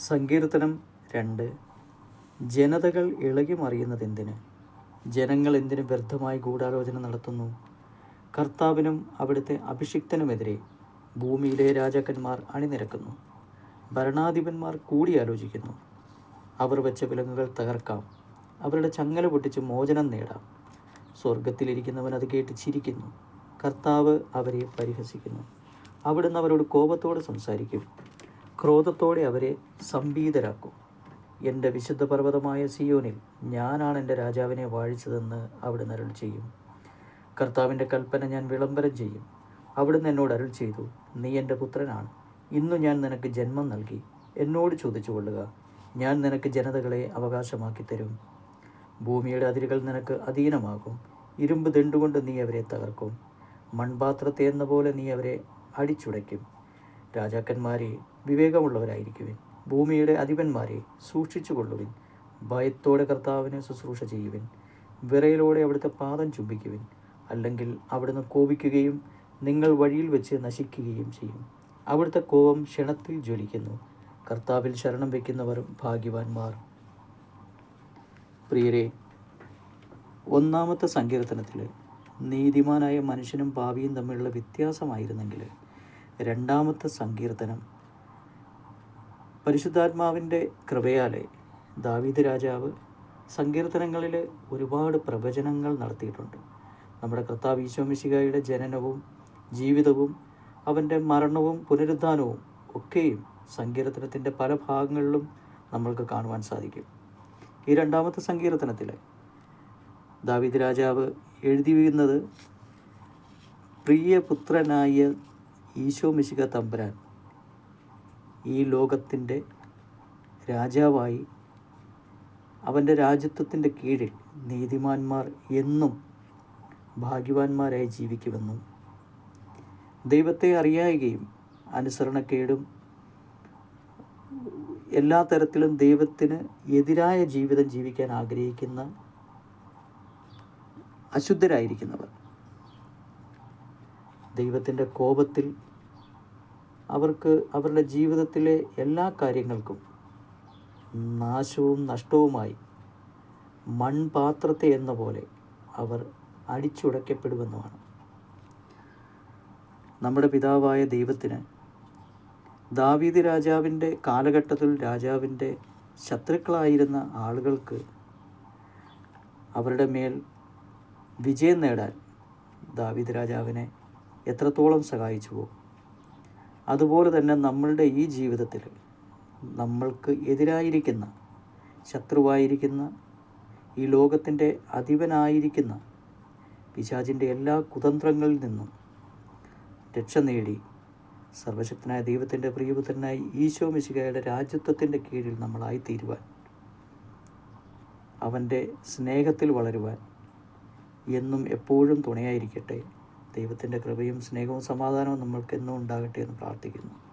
സങ്കീർത്തനം രണ്ട്. ജനതകൾ ഇളകി മറിയുന്നതെന്തിന് ജനങ്ങൾ എന്തിനു വ്യർത്ഥമായി ഗൂഢാലോചന നടത്തുന്നു? കർത്താവിനും അവിടുത്തെ അഭിഷിക്തനുമെതിരെ ഭൂമിയിലെ രാജാക്കന്മാർ അണിനിരക്കുന്നു. ഭരണാധിപന്മാർ കൂടിയാലോചിക്കുന്നു. അവർ വെച്ച വിലങ്ങുകൾ തകർക്കാം. അവരുടെ ചങ്ങല പൊട്ടിച്ച് മോചനം നേടാം. സ്വർഗത്തിലിരിക്കുന്നവൻ അത് കേട്ട് ചിരിക്കുന്നു. കർത്താവ് അവരെ പരിഹസിക്കുന്നു. അവിടുന്ന് അവരോട് കോപത്തോടെ സംസാരിക്കും. ക്രോധത്തോടെ അവരെ സംഭീതരാക്കും. എന്റെ വിശുദ്ധ പർവതമായ സിയോനിൽ ഞാനാണ് എന്റെ രാജാവിനെ വാഴിച്ചതെന്ന് അവിടുന്ന് അരുൾ ചെയ്യും. കർത്താവിന്റെ കൽപ്പന ഞാൻ വിളംബരം ചെയ്യും. അവിടുന്ന് എന്നോട് അരുൾ ചെയ്തു നീ എന്റെ പുത്രനാണ്. ഇന്നു ഞാൻ നിനക്ക് ജന്മം നൽകി. എന്നോട് ചോദിച്ചു കൊള്ളുക ഞാൻ നിനക്ക് ജനതകളെ അവകാശമാക്കി തരും. ഭൂമിയുടെ അതിരുകൾ നിനക്ക് അധീനമാകും. ഇരുമ്പ് ദണ്ടുകൊണ്ട് നീ അവരെ തകർക്കും. മൺപാത്രത്തെ എന്ന പോലെ നീ അവരെ അടിച്ചുടയ്ക്കും. രാജാക്കന്മാരെ വിവേകമുള്ളവരായിരിക്കുവിൻ. ഭൂമിയുടെ അധിപന്മാരെ സൂക്ഷിച്ചു കൊള്ളുവിൻ ഭയത്തോടെ കർത്താവിനെ ശുശ്രൂഷ ചെയ്യുവിൻ. വിറയിലൂടെ അവിടുത്തെ പാദം ചുംബിക്കുവിൻ. അല്ലെങ്കിൽ അവിടുന്ന് കോപിക്കുകയും നിങ്ങൾ വഴിയിൽ വെച്ച് നശിക്കുകയും ചെയ്യും. അവിടുത്തെ കോപം ക്ഷണത്തിൽ ജ്വലിക്കുന്നു. കർത്താവിൽ ശരണം വയ്ക്കുന്നവർ ഭാഗ്യവാന്മാർ. പ്രിയരെ ഒന്നാമത്തെ സങ്കീർത്തനത്തിൽ നീതിമാനായ മനുഷ്യനും പാപിയും തമ്മിലുള്ള വ്യത്യാസമായിരുന്നെങ്കിൽ രണ്ടാമത്തെ സങ്കീർത്തനം പരിശുദ്ധാത്മാവിന്റെ കൃപയാലെ ദാവീദ് രാജാവ് സങ്കീർത്തനങ്ങളിൽ ഒരുപാട് പ്രവചനങ്ങൾ നടത്തിയിട്ടുണ്ട്. നമ്മുടെ കർത്താവ് ഈശോമിശികായുടെ ജനനവും ജീവിതവും അവന്റെ മരണവും പുനരുദ്ധാനവും ഒക്കെയും സങ്കീർത്തനത്തിന്റെ പല ഭാഗങ്ങളിലും നമ്മൾക്ക് കാണുവാൻ സാധിക്കും. ഈ രണ്ടാമത്തെ സങ്കീർത്തനത്തിൽ ദാവീദ് രാജാവ് എഴുതി എഴുതിയിരുന്നത് പ്രിയപുത്രനായ ഈശോ മിശിക തമ്പുരാൻ ഈ ലോകത്തിന്റെ രാജാവായി അവന്റെ രാജ്യത്വത്തിന്റെ കീഴിൽ നീതിമാന്മാർ എന്നും ഭാഗ്യവാന്മാരായി ജീവിക്കുമെന്നും ദൈവത്തെ അറിയായികയും അനുസരണക്കേടും എല്ലാ തരത്തിലും ദൈവത്തിന് എതിരായ ജീവിതം ജീവിക്കാൻ ആഗ്രഹിക്കുന്ന അശുദ്ധരായിരിക്കുന്നവർ. ദൈവത്തിന്റെ കോപത്തിൽ അവർക്ക് അവരുടെ ജീവിതത്തിലെ എല്ലാ കാര്യങ്ങൾക്കും നാശവും നഷ്ടവുമായി മൺപാത്രത്തെ എന്ന പോലെ അവർ അടിച്ചുടയ്ക്കപ്പെടുമെന്നുമാണ്. നമ്മുടെ പിതാവായ ദൈവത്തിന് ദാവീദ് രാജാവിന്റെ കാലഘട്ടത്തിൽ രാജാവിന്റെ ശത്രുക്കളായിരുന്ന ആളുകൾക്ക് അവരുടെ മേൽ വിജയം നേടാൻ ദാവീദ് രാജാവിനെ എത്രത്തോളം സഹായിച്ചുവോ അതുപോലെ തന്നെ നമ്മളുടെ ഈ ജീവിതത്തിൽ നമ്മൾക്ക് എതിരായിരിക്കുന്ന ശത്രുവായിരിക്കുന്ന ഈ ലോകത്തിന്റെ അധിപനായിരിക്കുന്ന പിശാചിന്റെ എല്ലാ കുതന്ത്രങ്ങളിൽ നിന്നും രക്ഷ നേടി സർവശക്തനായ ദൈവത്തിന്റെ പ്രിയപുത്രനായ ഈശോ മിശികയുടെ രാജ്യത്വത്തിന്റെ കീഴിൽ നമ്മളായിത്തീരുവാൻ അവന്റെ സ്നേഹത്തിൽ വളരുവാൻ എന്നും എപ്പോഴും തുണയായിരിക്കട്ടെ. ദൈവത്തിന്റെ കൃപയും സ്നേഹവും സമാധാനവും നമ്മൾക്ക് എന്നും ഉണ്ടാകട്ടെ എന്ന് പ്രാർത്ഥിക്കുന്നു.